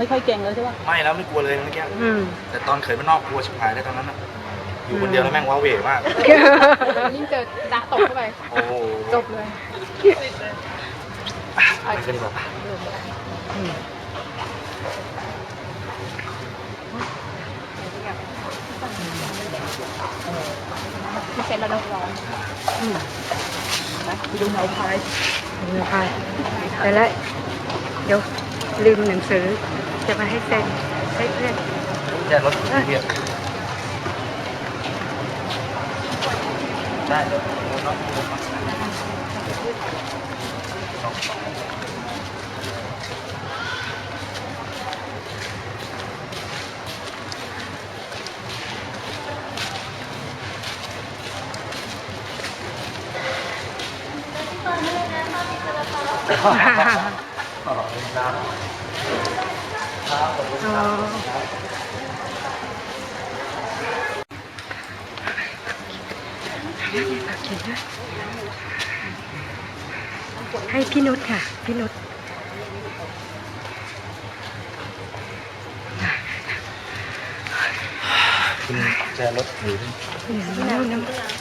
ไม่ค่อยเก่งเลยใช่ปะไม่แล้วไม่กลัวเลยเมื่อกี้อืม แต่ตอนเขยไปนอกกลัวชิบหายเลยตอนนั้นน่ะอยู่คนเดียวแล้วแม่งว้าเหวมาก ยิ่งเจอจ้าตกเข้าไป โอ้โหจบเลยอะไปกันดีกว่าป่ะที่เซ็นแล้วร้อนไปดูเหนาพายเงินพายแต่ละเดี๋ยวลืมหนังสือ จะมาให้เซ็นให้เพื่อนแค่รถเทียบได้เดี๋ยวเนาะอ๋อน้ำ ครับขอบคุณอ๋อครับให้พี่นุชค่ะ พี่นุชคุณแจรถอยู่ที่เนี่ยนู่นนะ